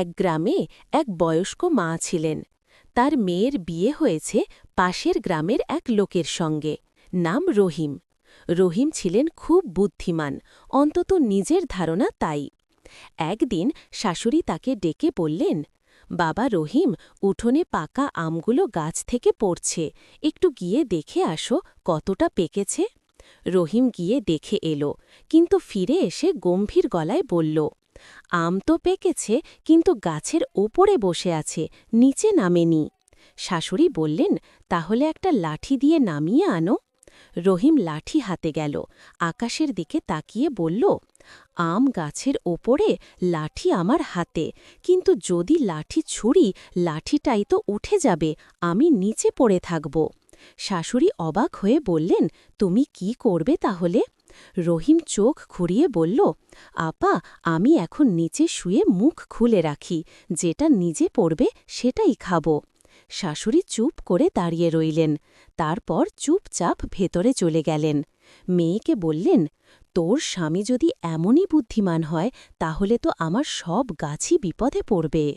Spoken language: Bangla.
এক গ্রামে এক বয়স্ক মা ছিলেন। তার মেয়ের বিয়ে হয়েছে পাশের গ্রামের এক লোকের সঙ্গে, নাম রহিম। রহিম ছিলেন খুব বুদ্ধিমান, অন্তত নিজের ধারণা তাই। একদিন শাশুড়ি তাকে ডেকে বললেন, বাবা রহিম, উঠোনে পাকা আমগুলো গাছ থেকে পড়ছে, একটু গিয়ে দেখে আসো কতটা পেকেছে। রহিম গিয়ে দেখে এলো, কিন্তু ফিরে এসে গম্ভীর গলায় বলল আম তো পেকেছে, কিন্তু গাছের ওপরে বসে আছে, নিচে নামেনি। শাশুড়ি বললেন, তাহলে একটা লাঠি দিয়ে নামিয়ে আনো। রহিম লাঠি হাতে গেল, আকাশের দিকে তাকিয়ে বলল, আম গাছের ওপরে লাঠি আমার হাতে, কিন্তু যদি লাঠি ছুরি লাঠিটাই তো উঠে যাবে, আমি নিচে পড়ে থাকব। শাশুড়ি অবাক হয়ে বললেন, তুমি কি করবে তাহলে? রহিম চোখ ঘুরিয়ে বলল, আপা, আমি এখন নিচে শুয়ে মুখ খুলে রাখি। যেটা নিজে পড়বে সেটাই খাব। শাশুড়ি চুপ করে দাঁড়িয়ে রইলেন। তারপর চুপচাপ ভেতরে চলে গেলেন। মেয়েকে বললেন, তোর স্বামী যদি এমনই বুদ্ধিমান হয়, তাহলে তো আমার সব গাছই বিপদে পড়বে।